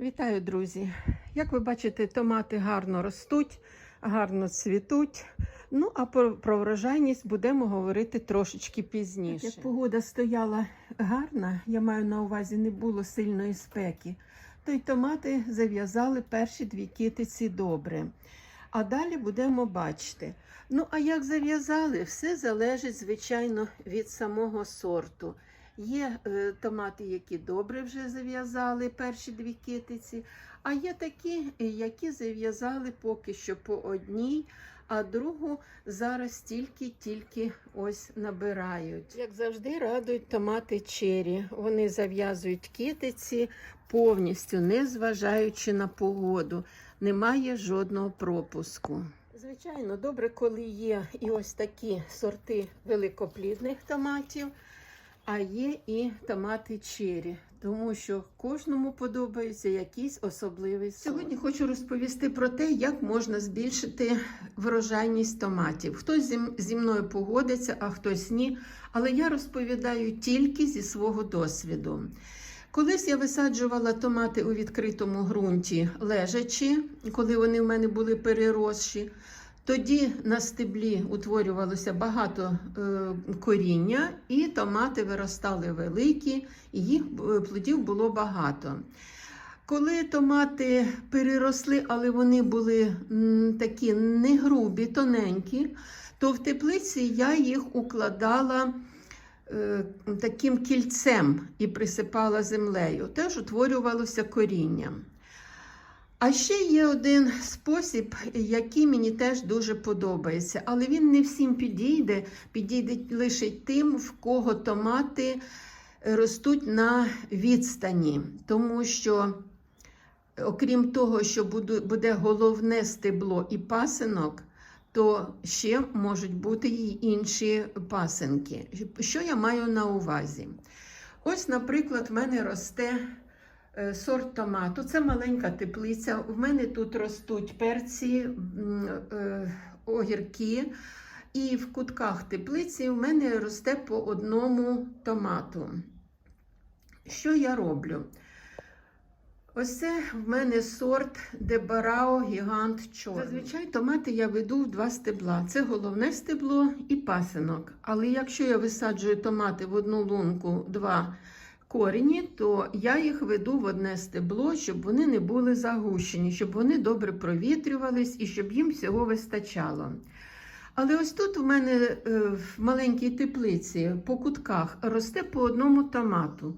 Вітаю, друзі! Як ви бачите, томати гарно ростуть, гарно цвітуть. Ну, а про, про врожайність будемо говорити трошечки пізніше. Як погода стояла гарна, я маю на увазі, не було сильної спеки, то й томати зав'язали перші дві китиці добре. А далі будемо бачити. Ну, а як зав'язали, все залежить, звичайно, від самого сорту. Є е, томати, які добре вже зав'язали перші дві китиці, а є такі, е, які зав'язали поки що по одній, а другу зараз тільки-тільки ось набирають. Як завжди, радують томати чері. Вони зав'язують китиці повністю, не зважаючи на погоду. Немає жодного пропуску. Звичайно, добре, коли є і ось такі сорти великоплідних томатів. А є і томати чері, тому що кожному подобається якийсь особливий сорт. Сьогодні хочу розповісти про те, як можна збільшити врожайність томатів. Хтось зі, зі мною погодиться, а хтось ні. Але я розповідаю тільки зі свого досвіду. Колись я висаджувала томати у відкритому ґрунті лежачи, коли вони в мене були переросші. Тоді на стеблі утворювалося багато е, коріння, і томати виростали великі, і їх е, плодів було багато. Коли томати переросли, але вони були такі не грубі, тоненькі, то в теплиці я їх укладала е, таким кільцем і присипала землею. Теж утворювалося коріння. А ще є один спосіб, який мені теж дуже подобається, але він не всім підійде, підійде лише тим, в кого томати ростуть на відстані, тому що, окрім того, що буде головне стебло і пасинок, то ще можуть бути й інші пасинки. Що я маю на увазі? Ось, наприклад, в мене росте сорт томату. Це маленька теплиця. У мене тут ростуть перці, огірки. І в кутках теплиці в мене росте по одному томату. Що я роблю? Ось це в мене сорт Дебарао Гігант Чорний. Зазвичай томати я веду в два стебла. Це головне стебло і пасинок. Але якщо я висаджую томати в одну лунку, два корені, то я їх веду в одне стебло, щоб вони не були загущені, щоб вони добре провітрювались і щоб їм всього вистачало. Але ось тут у мене е, в маленькій теплиці по кутках росте по одному томату.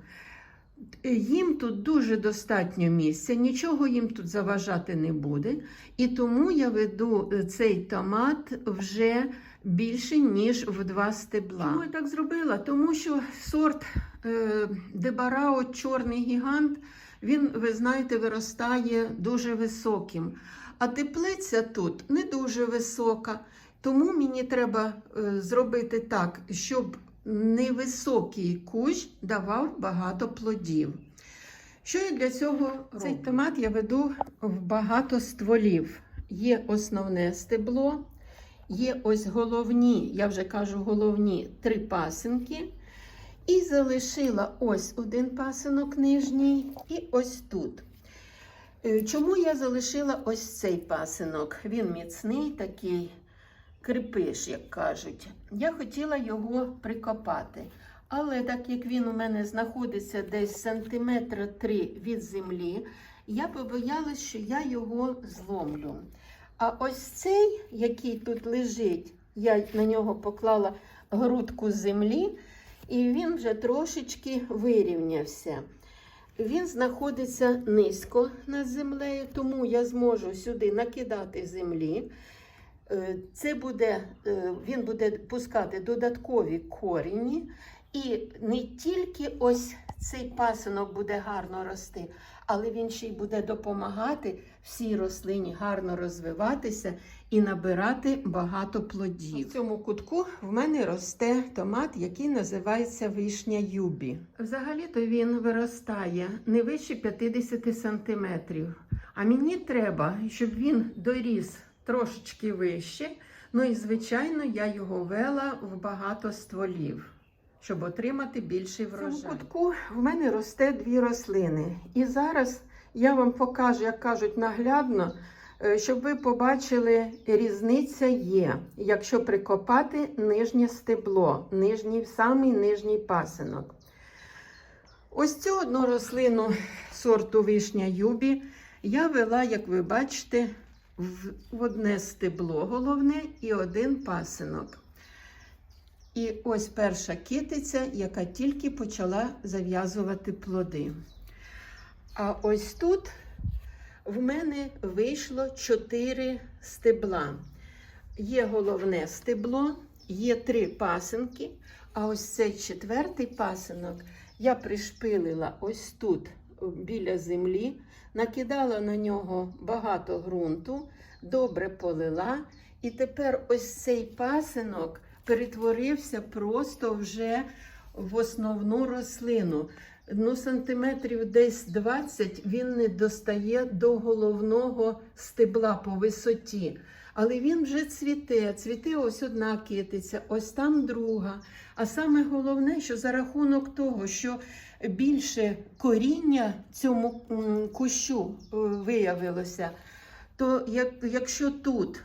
Їм тут дуже достатньо місця, нічого їм тут заважати не буде. І тому я веду е, цей томат вже більше, ніж в два стебла. Чому я так зробила? Тому що сорт Дебарао Чорний гігант, він, ви знаєте, виростає дуже високим. А теплиця тут не дуже висока. Тому мені треба е, зробити так, щоб невисокий кущ давав багато плодів. Що я для цього роблю? Цей томат я веду в багато стволів. Є основне стебло, є ось головні, я вже кажу, головні три пасинки. І залишила ось один пасинок нижній, і ось тут. Е, чому я залишила ось цей пасинок? Він міцний такий крепиш, як кажуть. Я хотіла його прикопати. Але так як він у мене знаходиться десь сантиметра три від землі, я побоялась, що я його зломлю. А ось цей, який тут лежить, я на нього поклала грудку землі, і він вже трошечки вирівнявся. Він знаходиться низько над землею, тому я зможу сюди накидати землі. Е, це буде, е, Він буде пускати додаткові корені, і не тільки ось цей пасинок буде гарно рости, але він ще й буде допомагати всій рослині гарно розвиватися і набирати багато плодів. В цьому кутку в мене росте томат, який називається вишня юбі. Взагалі-то він виростає не вище 50 сантиметрів. А мені треба, щоб він доріс трошечки вище. Ну і, звичайно, я його вела в багато стволів, щоб отримати більший врожай. В цьому кутку в мене росте дві рослини. І зараз я вам покажу, як кажуть, наглядно, е, щоб ви побачили, різниця є, якщо прикопати нижнє стебло, нижній, самий нижній пасинок. Ось цю одну рослину сорту вишня Юбі я вела, як ви бачите, в в одне стебло головне і один пасинок. І ось перша китиця, яка тільки почала зав'язувати плоди. А ось тут в мене вийшло чотири стебла. Є головне стебло, є три пасинки, а ось цей четвертий пасинок я пришпилила ось тут біля землі, накидала на нього багато ґрунту, добре полила. І тепер ось цей пасинок перетворився просто вже в основну рослину. Ну, сантиметрів десь 20 він не достає до головного стебла по висоті. Але він вже цвіте. Цвіте ось одна китиця, ось там друга. А саме головне, що за рахунок того, що більше коріння цьому кущу е, виявилося, то як, якщо тут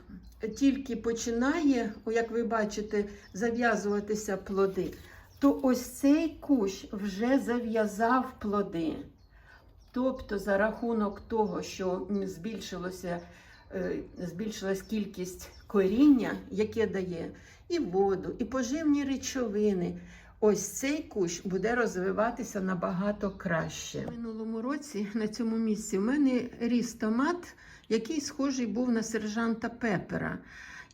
тільки починає, як ви бачите, зав'язуватися плоди, то ось цей кущ вже зав'язав плоди. Тобто, за рахунок того, що збільшилося, е, збільшилась кількість коріння, яке дає і воду, і поживні речовини, ось цей кущ буде розвиватися набагато краще. Минулому році на цьому місці в мене ріс томат, який схожий був на сержанта Пепера.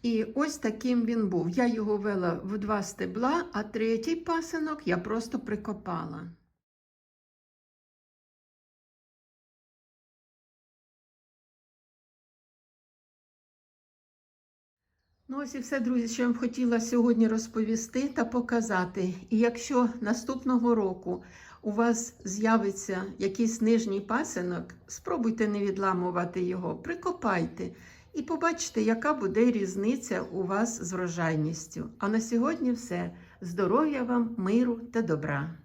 І ось таким він був. Я його вела в два стебла, а третій пасинок я просто прикопала. Ну, ось і все, друзі, що я вам хотіла сьогодні розповісти та показати. І якщо наступного року у вас з'явиться якийсь нижній пасинок, спробуйте не відламувати його, прикопайте і побачите, яка буде різниця у вас з врожайністю. А на сьогодні все. Здоров'я вам, миру та добра!